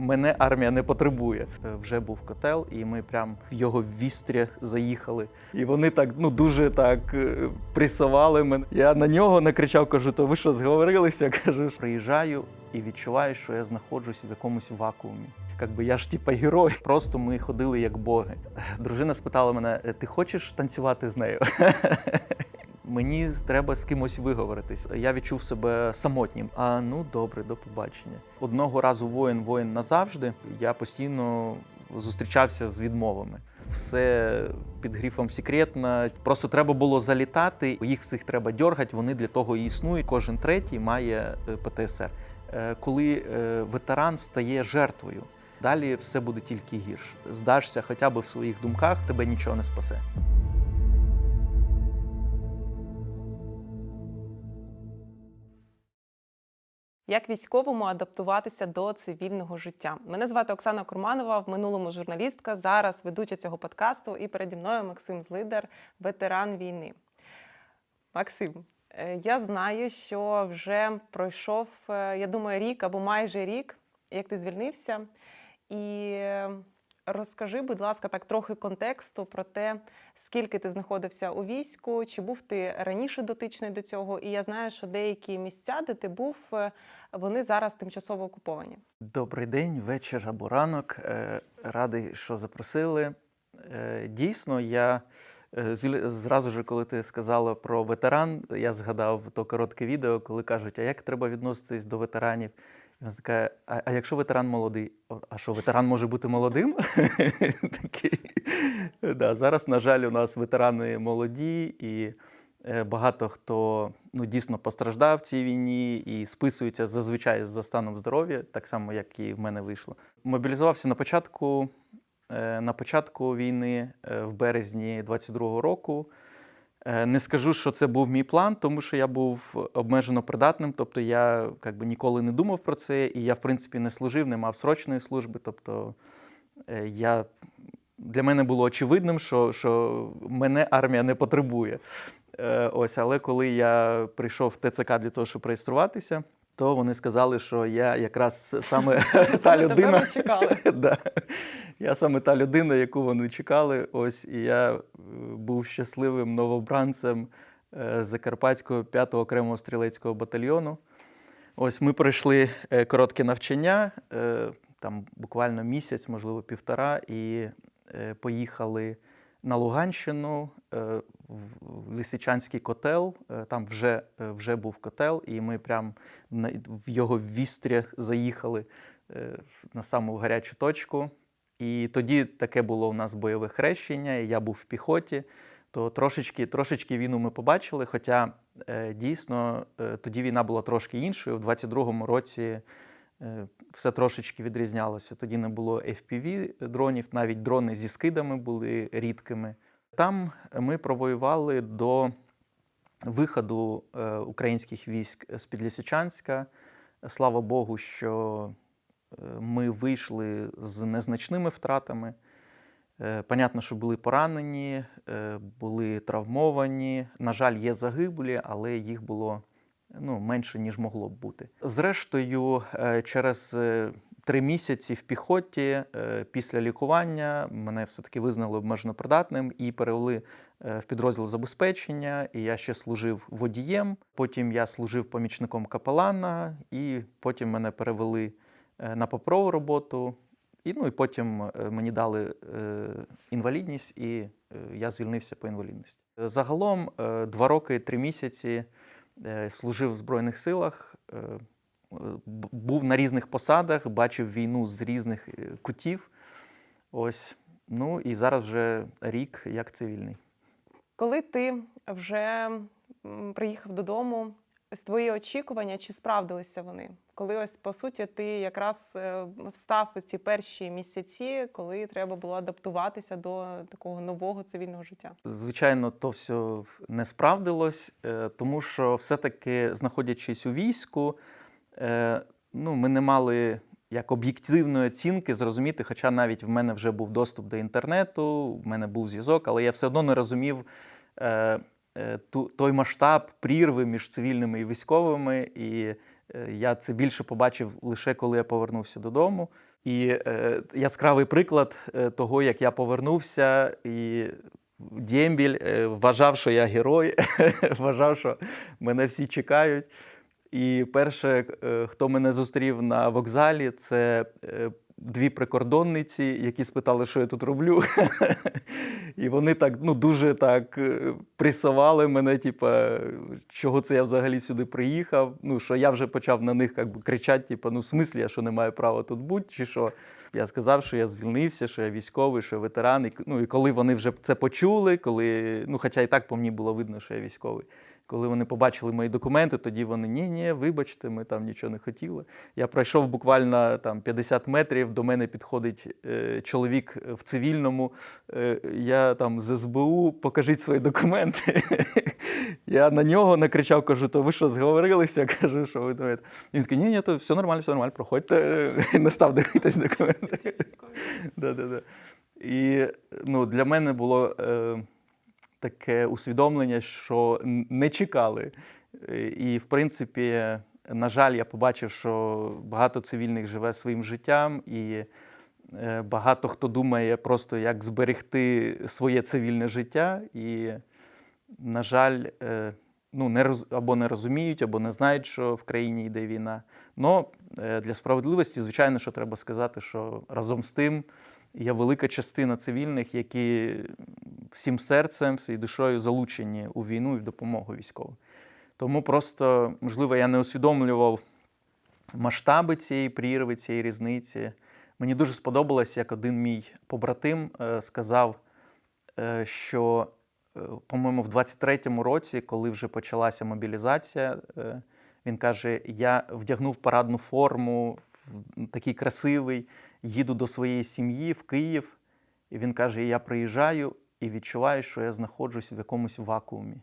мене армія не потребує. Е, Вже був котел, і ми прям в його вістря заїхали. І вони так ну дуже так е, пресували мене. Я на нього накричав, кажу, то ви що зговорилися? Кажу, приїжджаю і відчуваю, що я знаходжусь в якомусь вакуумі. Якби я ж типа герой. Просто ми ходили як боги. Дружина спитала мене: «Е, ти хочеш танцювати з нею? Мені треба з кимось виговоритись. Я відчув себе самотнім. А ну добре, до побачення. Одного разу воїн, воїн назавжди. Я постійно зустрічався з відмовами. Все під грифом секретно. Просто треба було залітати. Їх всіх треба дьоргати. Вони для того і існують. Кожен третій має е, ПТСР. Е, Коли е, ветеран стає жертвою, далі все буде тільки гірше. Здашся хоча б в своїх думках, тебе нічого не спасе. Як військовому адаптуватися до цивільного життя? Мене звати Оксана Курманова, в минулому журналістка. Зараз ведуча цього подкасту. І переді мною Максим Злидар, ветеран війни. Максим, е, я знаю, що вже пройшов, е, я думаю, рік або майже рік, як ти звільнився. І е, розкажи, будь ласка, так трохи контексту про те, скільки ти знаходився у війську, чи був ти раніше дотичний до цього? І я знаю, що деякі місця, де ти був, е, вони зараз тимчасово окуповані. Добрий день, вечір або ранок. Е, Радий, що запросили. Е, Дійсно, я зразу ж, коли ти сказала про ветеран, я згадав то коротке відео, коли кажуть, а як треба відноситись до ветеранів? Вона така, а, а якщо ветеран молодий, а що, ветеран може бути молодим? Да, зараз, на жаль, у нас ветерани молоді, і е, багато хто ну, дійсно постраждав в цій війні і списується зазвичай за станом здоров'я, так само, як і в мене вийшло. Мобілізувався на початку, е, на початку війни е, в березні 22-го року. Е, Не скажу, що це був мій план, тому що я був обмежено придатним, тобто я як би, ніколи не думав про це, і я, в принципі, не служив, не мав срочної служби. Тобто е, я, для мене було очевидним, що, що мене армія не потребує. Е, Ось, але коли я прийшов в ТЦК для того, щоб реєструватися, то вони сказали, що я якраз саме та людина. Я саме та людина, яку вони чекали. Ось і я е, був щасливим новобранцем е, Закарпатського 5-го окремого стрілецького батальйону. Ось ми пройшли е, коротке навчання, там буквально місяць, можливо, півтора, і поїхали на Луганщину в Лисичанський котел. Там вже, вже був котел, і ми прям в його вістря заїхали на саму гарячу точку. І тоді таке було у нас бойове хрещення, і я був в піхоті. То трошечки, трошечки війну ми побачили. Хоча е, дійсно е, тоді війна була трошки іншою. В 22-му році е, все трошечки відрізнялося. Тоді не було FPV дронів, навіть дрони зі скидами були рідкими. Там ми провоювали до виходу е, українських військ з під Лисичанська. Слава Богу, що ми вийшли з незначними втратами. Е, Понятно, що були поранені, е, були травмовані. На жаль, є загиблі, але їх було ну, менше, ніж могло б бути. Зрештою, е, через три місяці в піхоті після лікування мене все-таки визнали обмежено придатним і перевели в підрозділ забезпечення. І я ще служив водієм. Потім я служив помічником капелана, і потім мене перевели на паперову роботу. І, ну, і потім е, мені дали е, інвалідність, і е, я звільнився по інвалідності. Е, Загалом е, два роки, три місяці е, служив в Збройних силах, е, е, був на різних посадах, бачив війну з різних е, кутів. Ось. Ну і зараз вже рік як цивільний. Коли ти вже приїхав додому, твої очікування, чи справдилися вони? Коли ось по суті ти якраз е, встав у ці перші місяці, коли треба було адаптуватися до такого нового цивільного життя? Звичайно, то все не справдилось, е, тому що все-таки, знаходячись у війську, е, ну, ми не мали як об'єктивної оцінки зрозуміти, хоча навіть в мене вже був доступ до інтернету, в мене був зв'язок, але я все одно не розумів е, е, той масштаб прірви між цивільними і військовими. І я це більше побачив лише коли я повернувся додому. І е, яскравий приклад е, того, як я повернувся, і Дємбіль е, вважав, що я герой, вважав, що мене всі чекають. І перше, е, хто мене зустрів на вокзалі, це е, дві прикордонниці, які спитали, що я тут роблю. І вони так ну, дуже так е, пресували мене, типа, чого це я взагалі сюди приїхав. Ну, що я вже почав на них як кричати, типа, ну в смислі, я що не маю права тут бути, чи що. Я сказав, що я звільнився, що я військовий, що я ветеран. І, ну, і коли вони вже це почули, коли, ну, хоча і так по мені було видно, що я військовий. Коли вони побачили мої документи, тоді вони ні, ні, вибачте, ми там нічого не хотіли. Я пройшов буквально там 50 метрів. До мене підходить е, чоловік в цивільному. Е, я там з СБУ, покажіть свої документи. я на нього накричав, кажу, то ви що зговорилися? Кажу, що ви думаєте. Він такий, ні, ні, то все нормально, все нормально, проходьте, не став дивитись документи. да, да, да. І ну, для мене було. Е, таке усвідомлення, що не чекали. Е, І, в принципі, на жаль, я побачив, що багато цивільних живе своїм життям, і е, багато хто думає просто, як зберегти своє цивільне життя. І, на жаль, е, ну, не роз, або не розуміють, або не знають, що в країні йде війна. Но для справедливості, звичайно, що треба сказати, що разом з тим є велика частина цивільних, які всім серцем, всією душою залучені у війну і в допомогу військовим. Тому просто, можливо, я не усвідомлював масштаби цієї прірви, цієї різниці. Мені дуже сподобалось, як один мій побратим е, сказав, е, що, е, по-моєму, в 23-му році, коли вже почалася мобілізація, він каже: я вдягнув парадну форму, такий красивий, їду до своєї сім'ї в Київ. І він каже: я приїжджаю і відчуваю, що я знаходжусь в якомусь вакуумі.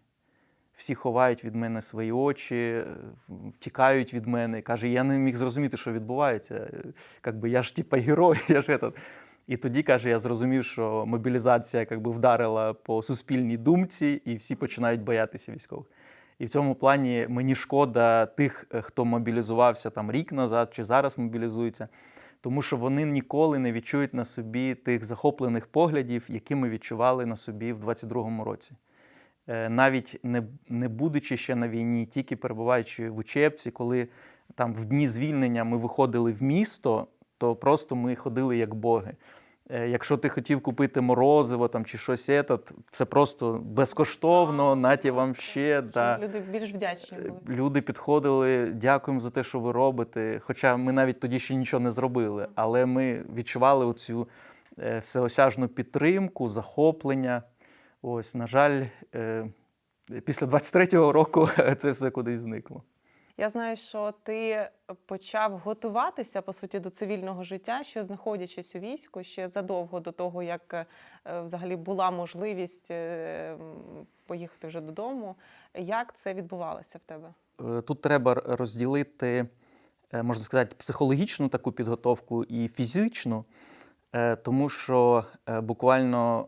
Всі ховають від мене свої очі, втікають від мене. Каже, я не міг зрозуміти, що відбувається. Е, Как би, я ж типа герой, я ж этот. І тоді каже, я зрозумів, що мобілізація як би, вдарила по суспільній думці, і всі починають боятися військових. І в цьому плані мені шкода тих, е, хто мобілізувався там рік назад чи зараз мобілізується, тому що вони ніколи не відчують на собі тих захоплених поглядів, які ми відчували на собі в 22-му році. Е, Навіть не, не будучи ще на війні, тільки перебуваючи в учебці, коли там в дні звільнення ми виходили в місто, то просто ми ходили як боги. Е, Якщо ти хотів купити морозиво там, чи щось, етат, це просто безкоштовно, наті вам ще. Да. люди більш вдячні були. Люди підходили, дякуємо за те, що ви робите. Хоча ми навіть тоді ще нічого не зробили, але ми відчували оцю е, всеосяжну підтримку, захоплення. Ось, на жаль, е, після 23-го року це все кудись зникло. Я знаю, що ти почав готуватися по суті до цивільного життя, ще знаходячись у війську, ще задовго до того, як е, взагалі була можливість е, поїхати вже додому. Як це відбувалося в тебе? Е, Тут треба розділити, можна сказати, психологічну таку підготовку і фізичну, тому що буквально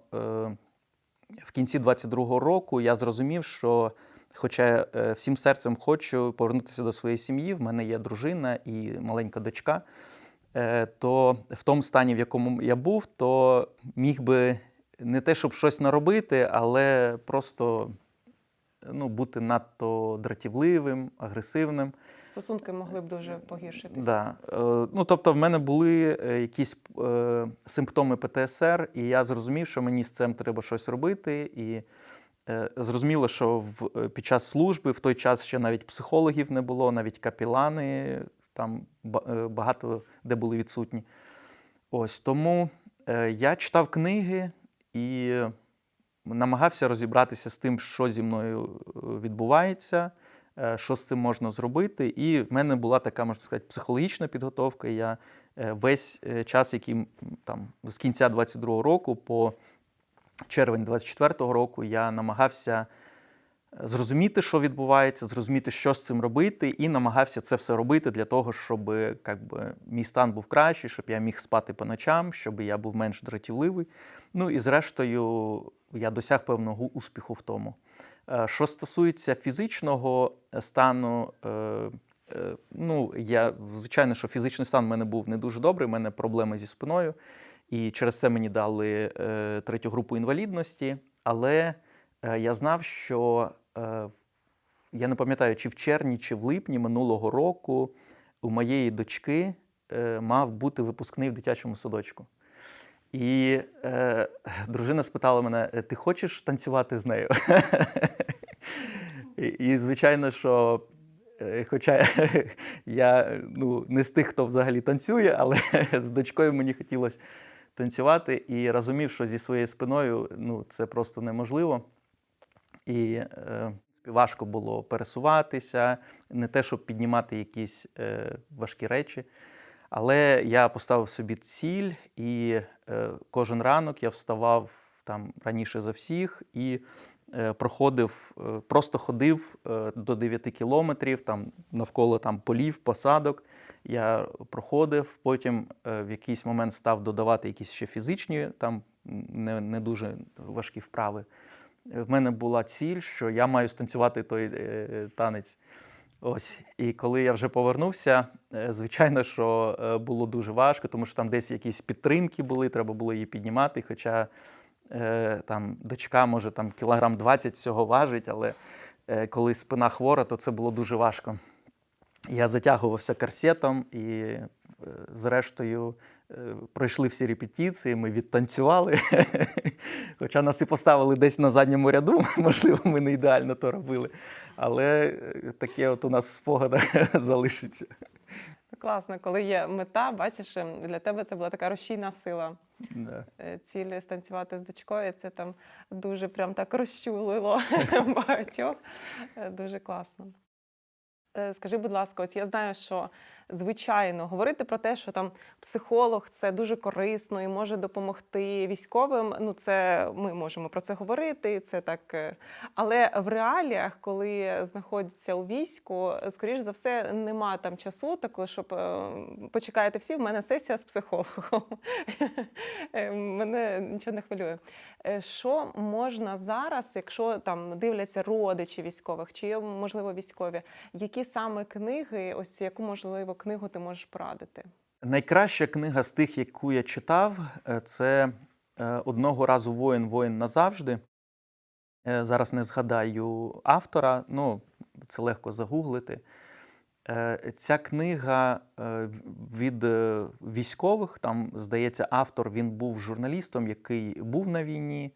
в кінці 22-го року я зрозумів, що, хоча е, всім серцем хочу повернутися до своєї сім'ї, в мене є дружина і маленька дочка, е, то в тому стані, в якому я був, то міг би не те, щоб щось наробити, але просто ну, бути надто дратівливим, агресивним. Стосунки могли б дуже погіршитися. Да. Е, ну, тобто, в мене були якісь симптоми ПТСР, і я зрозумів, що мені з цим треба щось робити. І зрозуміло, що в, е, під час служби в той час ще навіть психологів не було, навіть капілани там е, багато де були відсутні. Ось тому е, я читав книги і намагався розібратися з тим, що зі мною е, відбувається, е, що з цим можна зробити. І в мене була така, можна сказати, психологічна підготовка. Я е, весь е, час, який там з кінця 22-го року по червень 24-го року, я намагався зрозуміти, що відбувається, зрозуміти, що з цим робити, і намагався це все робити для того, щоб як би, мій стан був кращий, щоб я міг спати по ночам, щоб я був менш дратівливий. Ну і зрештою, я досяг певного успіху в тому. Е, Що стосується фізичного стану, е, Е, Ну, я, звичайно, що фізичний стан в мене був не дуже добрий, в мене проблеми зі спиною. І через це мені дали е, третю групу інвалідності. Але е, я знав, що е, я не пам'ятаю, чи в червні, чи в липні минулого року у моєї дочки е, мав бути випускний в дитячому садочку. І е, дружина спитала мене: «Е, ти хочеш танцювати з нею? і, звичайно, що. е, Хоча я ну, не з тих, хто взагалі танцює, але з дочкою мені хотілося танцювати і розумів, що зі своєю спиною ну, це просто неможливо. І е, важко було пересуватися, не те, щоб піднімати якісь е, важкі речі. Але я поставив собі ціль, і е, кожен ранок я вставав там раніше за всіх і проходив, е, просто ходив е, до 9 кілометрів, там навколо там полів, посадок. Я проходив, потім е, в якийсь момент став додавати якісь ще фізичні, там не, не дуже важкі вправи. Е, В мене була ціль, що я маю станцювати той е, танець. Ось. І коли я вже повернувся, е, звичайно, що е, було дуже важко, тому що там десь якісь підтримки були, треба було її піднімати. Хоча е, там дочка, може, там кілограм 20 всього важить, але е, коли спина хвора, то це було дуже важко. Я затягувався корсетом і, е, зрештою, пройшли всі репетиції, ми відтанцювали. Хоча нас і поставили десь на задньому ряду, можливо, ми не ідеально то робили. Але таке от у нас в спогадах залишиться. Класно, коли є мета, бачиш, ем, для тебе це була така рушійна сила. Да. Е, Ціль станцювати з дочкою, це там дуже прям так розчулило багатьох. Е, Дуже класно. Е, Скажи, будь ласка, ось я знаю, що звичайно говорити про те, що там психолог це дуже корисно і може допомогти військовим. Ну, це ми можемо про це говорити. Це так. е, Але в реаліях, коли знаходяться у війську, скоріш за все, нема там часу такого, щоб е, почекаєте всі. В мене сесія з психологом. Е, Мене нічого не хвилює. Що можна зараз, якщо там дивляться родичі військових, чи можливо військові, які саме книги, ось яку можливо книгу ти можеш порадити? Найкраща книга з тих, яку я читав, е, це е, одного разу воїн, воїн назавжди. Е, Зараз не згадаю автора, ну це легко загуглити. Ця книга від військових, там, здається, автор він був журналістом, який був на війні,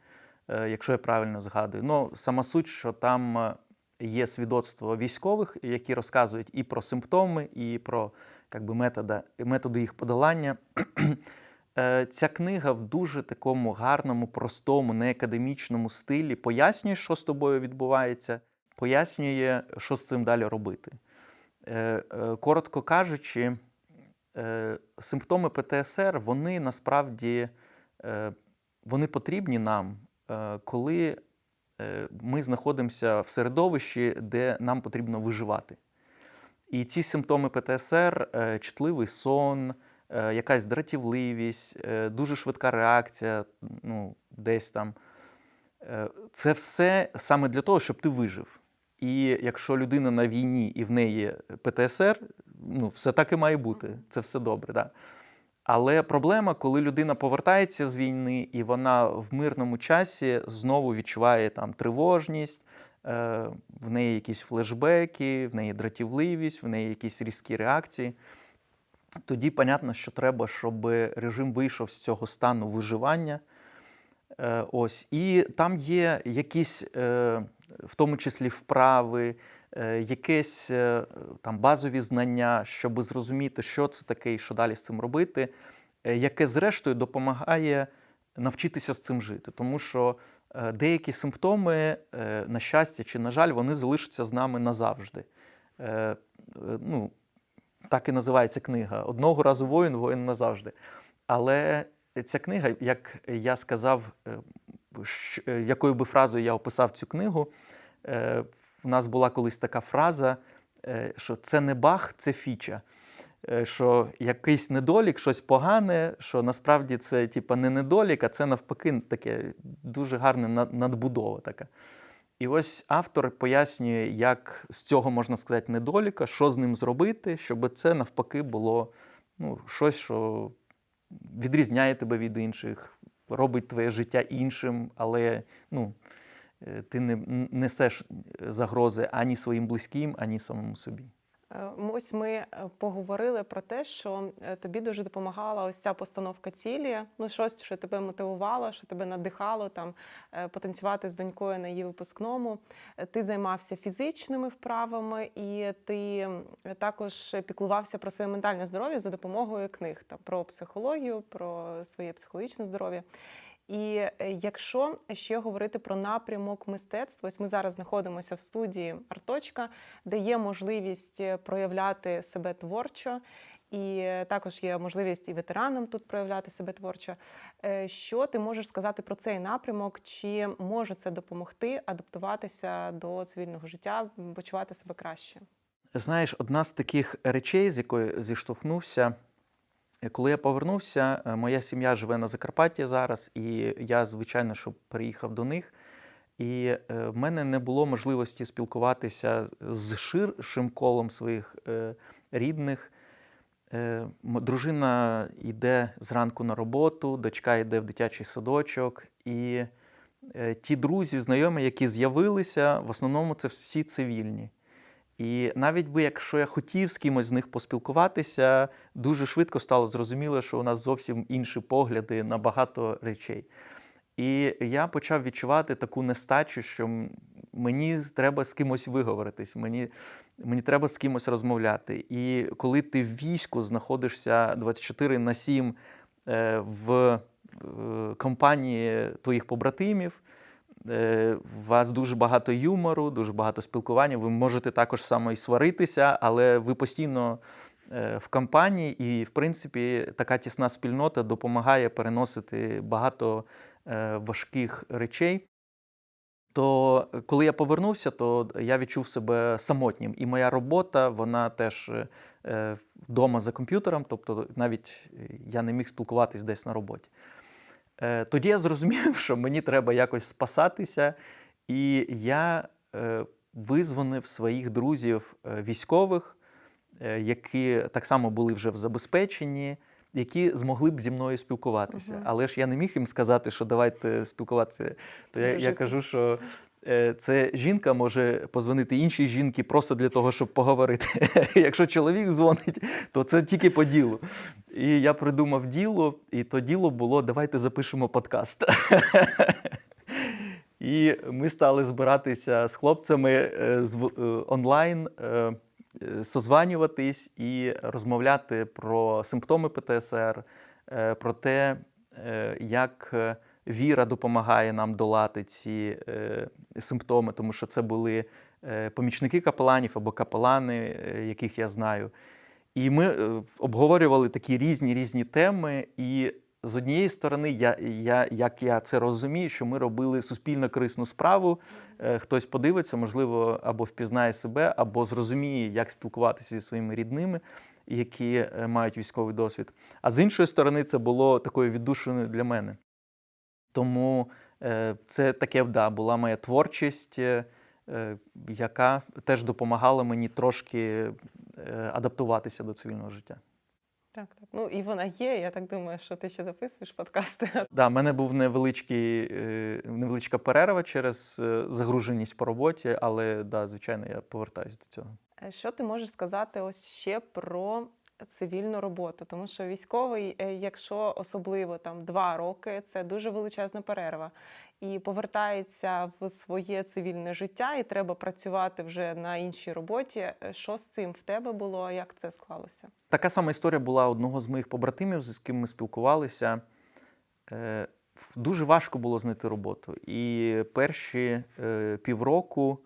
якщо я правильно згадую. Ну, сама суть, що там є свідоцтво військових, які розказують і про симптоми, і про як би, методи, методи їх подолання. Е, Ця книга в дуже такому гарному, простому, неакадемічному стилі пояснює, що з тобою відбувається, пояснює, що з цим далі робити. Е, е, Коротко кажучи, симптоми ПТСР вони насправді вони потрібні нам, коли ми знаходимося в середовищі, де нам потрібно виживати. І ці симптоми ПТСР е, чутливий сон, е, якась дратівливість, е, дуже швидка реакція, ну, десь там. Е, Це все саме для того, щоб ти вижив. І якщо людина на війні і в неї ПТСР, ну, все так і має бути, це все добре. Да. Але проблема, коли людина повертається з війни, і вона в мирному часі знову відчуває там тривожність, е, в неї якісь флешбеки, в неї дратівливість, в неї якісь різкі реакції. Тоді, понятно, що треба, щоб режим вийшов з цього стану виживання. Е, Ось. І там є якісь, е, в тому числі, вправи, якісь е, там базові знання, щоб зрозуміти, що це таке і що далі з цим робити, е, яке, зрештою, допомагає навчитися з цим жити. Тому що е, деякі симптоми, е, на щастя чи на жаль, вони залишаться з нами назавжди. Е, е, Ну, так і називається книга. Одного разу воїн, воїн назавжди. Але ця книга, як я сказав, е, е, якою би фразою я описав цю книгу, е, в нас була колись така фраза, е, що це не баг, це фіча. Е, Що якийсь недолік, щось погане, що насправді це типа не недолік, а це навпаки таке дуже гарна надбудова така. І ось автор пояснює, як з цього можна сказати недоліка, що з ним зробити, щоб це навпаки було ну, щось, що відрізняє тебе від інших, робить твоє життя іншим, але ну, ти не несеш загрози ані своїм близьким, ані самому собі. Е, Ось ми е, поговорили про те, що е, тобі дуже допомагала ось ця постановка цілі. Ну, щось, що тебе мотивувало, що тебе надихало там потанцювати з донькою на її випускному. Ти займався фізичними вправами, і ти також піклувався про своє ментальне здоров'я за допомогою книг там про психологію, про своє психологічне здоров'я. І е, якщо ще говорити про напрямок мистецтва, ось ми зараз знаходимося в студії Арточка, де є можливість е, проявляти себе творчо, і е, також є можливість і ветеранам тут проявляти себе творчо. Що ти можеш сказати про цей напрямок? Чи може це допомогти адаптуватися до цивільного життя, почувати себе краще? Знаєш, одна з таких речей, з якою зіштовхнувся, коли я повернувся, е, моя сім'я живе на Закарпатті зараз, і я, звичайно, що приїхав до них. І е, в мене не було можливості спілкуватися з ширшим колом своїх е, рідних. Дружина йде зранку на роботу, дочка йде в дитячий садочок. І ті друзі, знайомі, які з'явилися, в основному це всі цивільні. І навіть би, якщо я хотів з кимось з них поспілкуватися, дуже швидко стало зрозуміло, що у нас зовсім інші погляди на багато речей. І я почав відчувати таку нестачу, що мені треба з кимось виговоритись, мені, мені треба з кимось розмовляти. І коли ти в війську знаходишся 24 на 7 е, в е, компанії твоїх побратимів, у вас дуже багато юмору, дуже багато спілкування. Ви можете також само і сваритися, але ви постійно е, в компанії, і, в принципі, така тісна спільнота допомагає переносити багато е, важких речей. То е, коли я повернувся, то я відчув себе самотнім. І моя робота, вона теж е, вдома за комп'ютером, тобто навіть е, я не міг спілкуватись десь на роботі. Е, Тоді я зрозумів, що мені треба якось спасатися, і я е, визвонив своїх друзів е, військових, е, які так само були вже в забезпеченні, які змогли б зі мною спілкуватися. Мгм. Але ж я не міг їм сказати, що давайте спілкуватися. То я, я кажу, що це жінка може позвонити іншій жінці просто для того, щоб поговорити. Якщо чоловік дзвонить, то це тільки по ділу. І я придумав діло, і то діло було: давайте запишемо подкаст. І ми стали збиратися з хлопцями е, е, онлайн, е, е, созванюватись і розмовляти про симптоми ПТСР, е, про те, е, як е, віра допомагає нам долати ці е, симптоми, тому що це були е, помічники капеланів або капелани, е, яких я знаю. І ми е, обговорювали такі різні різні теми. І з однієї сторони, я, я, як я це розумію, що ми робили суспільно корисну справу. Е, Хтось подивиться, можливо, або впізнає себе, або зрозуміє, як спілкуватися зі своїми рідними, які е, мають військовий досвід. А з іншої сторони, це було такою віддушиною для мене. Тому е, це таке да, була моя творчість, е, е, яка теж допомагала мені трошки адаптуватися до цивільного життя. Так, так. Ну і вона є. Я так думаю, що ти ще записуєш подкасти. Да, в мене був невеличкий, невеличка перерва через загруженість по роботі, але да, звичайно, я повертаюся до цього. Що ти можеш сказати ось ще про цивільну роботу? Тому що військовий, е, якщо особливо там два роки, це дуже величезна перерва, і повертається в своє цивільне життя, і треба працювати вже на іншій роботі. Е, Що з цим в тебе було? Як це склалося? Така сама історія була одного з моїх побратимів, з ким ми спілкувалися. Е, Дуже важко було знайти роботу. І перші півроку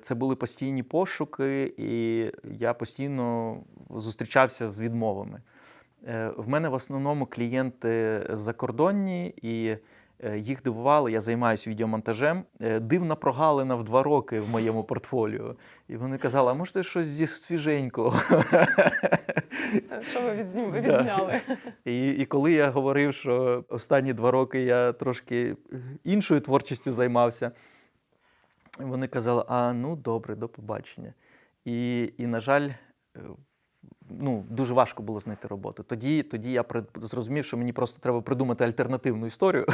це були постійні пошуки, і я постійно зустрічався з відмовами. Е, В мене в основному клієнти закордонні, і е, їх дивували. Я займаюся відеомонтажем. Е, Дивна прогалина в два роки в моєму портфоліо. І вони казали, а можете щось зі свіженького? Е, Що ви відзняли? І, і коли я говорив, що останні два роки я трошки іншою творчістю займався, Вони казали: а ну добре, до побачення. І, і на жаль, е, ну, дуже важко було знайти роботу. Тоді, тоді я зрозумів, що мені просто треба придумати альтернативну історію.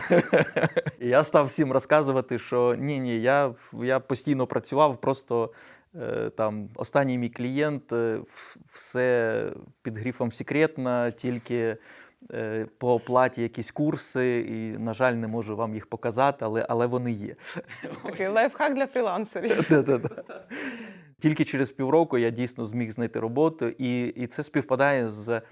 І я став всім розказувати, що ні, ні, я, я постійно працював, просто е, там останній мій клієнт, е, все під грифом секретно, тільки по оплаті якісь курси, і, на жаль, не можу вам їх показати, але, але вони є. Такий лайфхак для фрілансерів. Да-да-да. Тільки через півроку я дійсно зміг знайти роботу, і, і це співпадає з,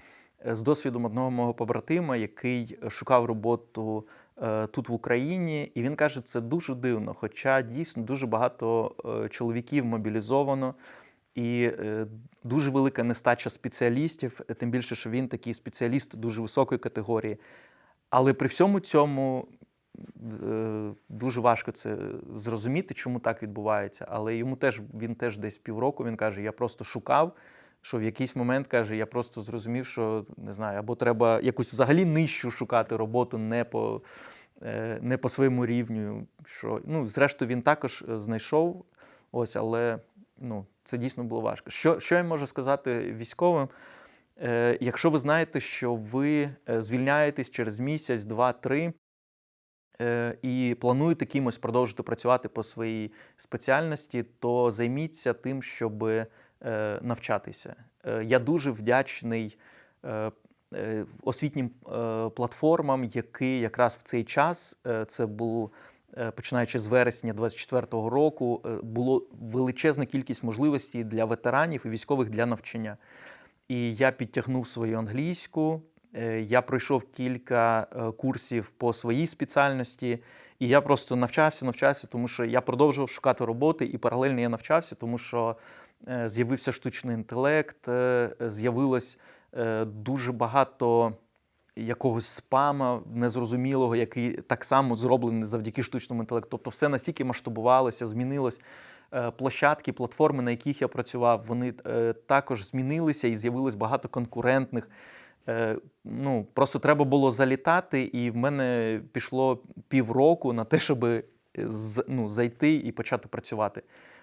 з досвідом одного мого побратима, який шукав роботу е, тут в Україні. І він каже, це дуже дивно. Хоча дійсно дуже багато е, чоловіків мобілізовано. І е, дуже велика нестача спеціалістів, тим більше, що він такий спеціаліст дуже високої категорії. Але при всьому цьому е, дуже важко це зрозуміти, чому так відбувається. Але йому теж він теж десь півроку він каже: я просто шукав. Що в якийсь момент каже, я просто зрозумів, що не знаю, або треба якусь взагалі нижчу шукати роботу не по, е, не по своєму рівню. Що, ну, зрештою, він також знайшов. Ось, але ну, це дійсно було важко. Що, що я можу сказати військовим? Е, якщо ви знаєте, що ви е, звільняєтесь через місяць, два, три, е, і плануєте кимось продовжити працювати по своїй спеціальності, то займіться тим, щоб е, навчатися. Е, Я дуже вдячний е, е, освітнім е, платформам, які якраз в цей час це був. Е, Починаючи з вересня 24-го року, е, було величезна кількість можливостей для ветеранів і військових для навчання. І я підтягнув свою англійську. е, Я пройшов кілька курсів по своїй спеціальності, і я просто навчався, навчався, тому що я продовжував шукати роботи, і паралельно я навчався, тому що з'явився штучний інтелект, з'явилось дуже багато якогось спама незрозумілого, який так само зроблений завдяки штучному інтелекту. Тобто все настільки масштабувалося, змінилось. Е, Площадки, платформи, на яких я працював, вони е, також змінилися і з'явилось багато конкурентних. Е, Ну, просто треба було залітати, і в мене пішло півроку на те, щоб ну, зайти і почати працювати.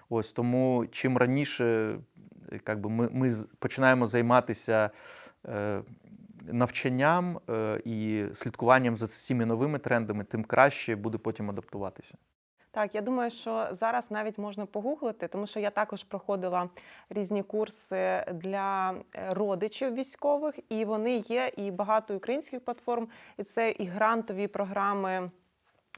Ось тому чим раніше е, як би, ми, ми починаємо займатися навчанням е, і слідкуванням за цими новими трендами, тим краще буде потім адаптуватися. Так, я думаю, що зараз навіть можна погуглити, тому що я також проходила різні курси для е, родичів військових, і вони є і багато українських платформ, і це і грантові програми.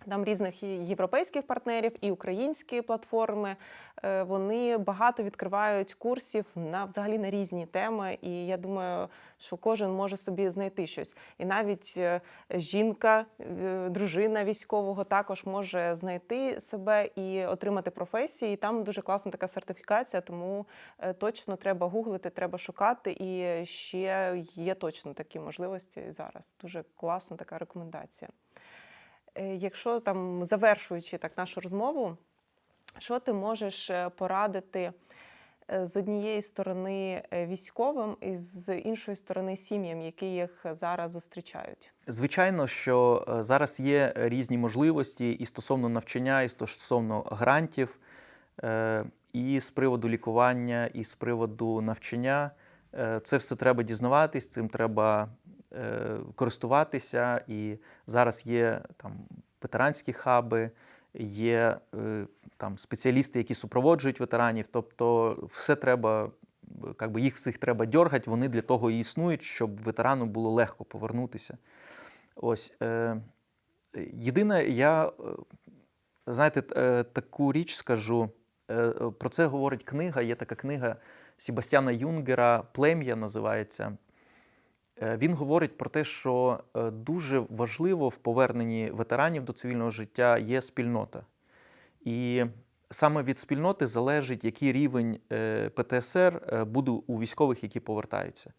Там різних європейських партнерів і українські платформи. Е, Вони багато відкривають курсів на взагалі на різні теми. І я думаю, що кожен може собі знайти щось. І навіть е, жінка, е, дружина військового також може знайти себе і отримати професію. І там дуже класна така сертифікація, тому точно треба гуглити, треба шукати. І ще є точно такі можливості зараз. Дуже класна така рекомендація. Е, Якщо там завершуючи так нашу розмову, що ти можеш е, порадити е, з однієї сторони військовим і з іншої сторони сім'ям, які їх зараз зустрічають? Звичайно, що зараз є різні можливості і стосовно навчання, і стосовно грантів, і з приводу лікування, і з приводу навчання. Це все треба дізнаватись, цим треба користуватися. І зараз є там ветеранські хаби, є е, там спеціалісти, які супроводжують ветеранів. Тобто, все треба, як би їх всіх треба дьоргати, вони для того і існують, щоб ветерану було легко повернутися. Ось е, єдине, я е, знаєте, е, таку річ скажу. Е, Про це говорить книга. Є така книга Себастьяна Юнгера Плем'я називається. Е, Він говорить про те, що е, дуже важливо в поверненні ветеранів до цивільного життя є спільнота. І саме від спільноти залежить, який рівень е, ПТСР буде у військових, які повертаються.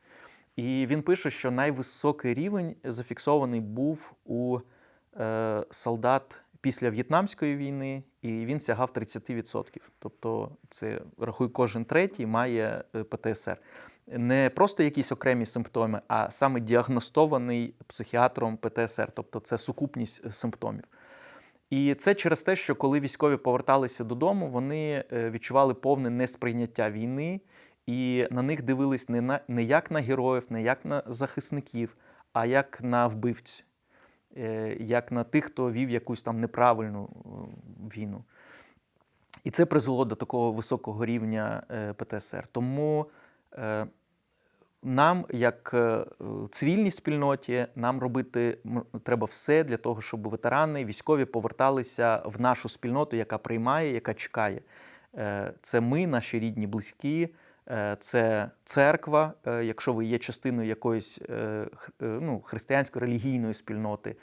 І він пише, що найвисокий рівень зафіксований був у солдат після В'єтнамської війни, і він сягав 30%. Тобто, це рахуй, кожен третій має ПТСР. Не просто якісь окремі симптоми, а саме діагностований психіатром ПТСР, тобто це сукупність е, симптомів. І це через те, що коли військові поверталися додому, вони е, відчували повне несприйняття війни, і на них дивились не, на, не як на героїв, не як на захисників, а як на вбивць, е, як на тих, хто вів якусь там неправильну війну. І це призвело до такого високого рівня ПТСР. Тому нам, як е, цивільній спільноті, нам робити треба все для того, щоб ветерани, військові поверталися в нашу спільноту, яка приймає, яка чекає. Е, Це ми, наші рідні, близькі, е, це церква, е, якщо ви є частиною якоїсь е, е, ну, християнської релігійної спільноти.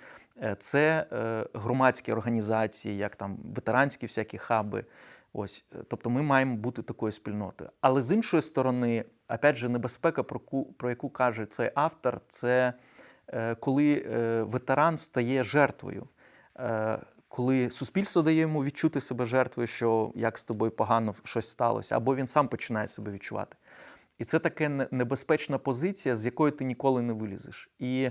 Е, Це е, громадські організації, як там ветеранські всякі хаби. Ось, е, тобто ми маємо бути такою спільнотою. Але з іншої сторони, опять же, небезпека, про яку, про яку каже цей автор, це е, коли е, ветеран стає жертвою. Е, коли суспільство дає йому відчути себе жертвою, що як з тобою погано щось сталося, або він сам починає себе відчувати. І це така небезпечна позиція, з якої ти ніколи не вилізеш. І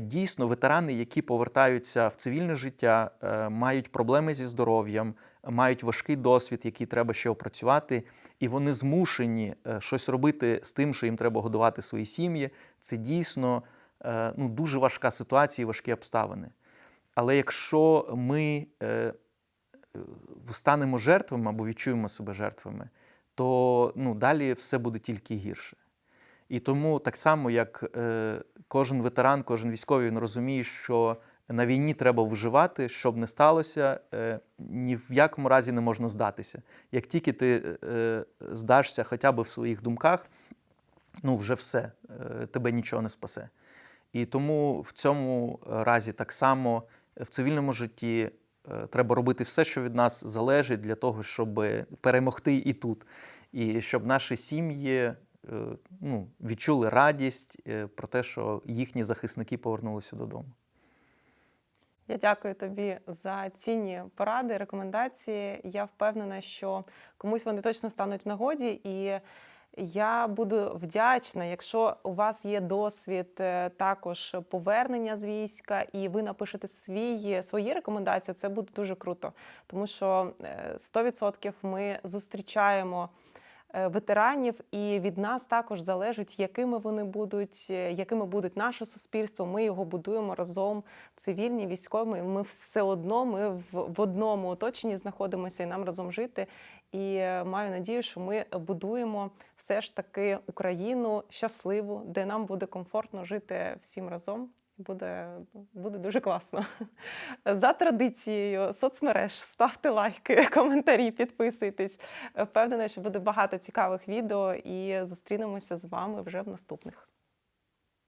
дійсно, ветерани, які повертаються в цивільне життя, мають проблеми зі здоров'ям, мають важкий досвід, який треба ще опрацювати, і вони змушені е, щось робити з тим, що їм треба годувати свої сім'ї. Це дійсно е, ну, дуже важка ситуація і важкі обставини. Але якщо ми е, станемо жертвами або відчуємо себе жертвами, то ну, далі все буде тільки гірше. І тому так само, як кожен ветеран, кожен військовий він розуміє, що на війні треба виживати, щоб не сталося, е, ні в якому разі не можна здатися. Як тільки ти е, здашся хоча б в своїх думках, ну вже все, е, тебе нічого не спасе. І тому в цьому разі так само в цивільному житті треба робити все, що від нас залежить, для того, щоб перемогти і тут, і щоб наші сім'ї ну, відчули радість про те, що їхні захисники повернулися додому. Я дякую тобі за цінні поради, рекомендації. Я впевнена, що комусь вони точно стануть в нагоді, і я буду вдячна, якщо у вас є досвід е, також повернення з війська, і ви напишете свої, свої рекомендації. Це буде дуже круто, тому що е, 100% ми зустрічаємо. Е, Ветеранів, і від нас також залежить, якими вони будуть, е, якими будуть наше суспільство. Ми його будуємо разом, цивільні, військові. Ми все одно ми в, в одному оточенні знаходимося і нам разом жити. І е, маю надію, що ми будуємо все ж таки Україну щасливу, де нам буде комфортно жити всім разом. Буде, буде дуже класно. За традицією соцмереж ставте лайки, коментарі, підписуйтесь. Впевнена, що буде багато цікавих відео і зустрінемося з вами вже в наступних.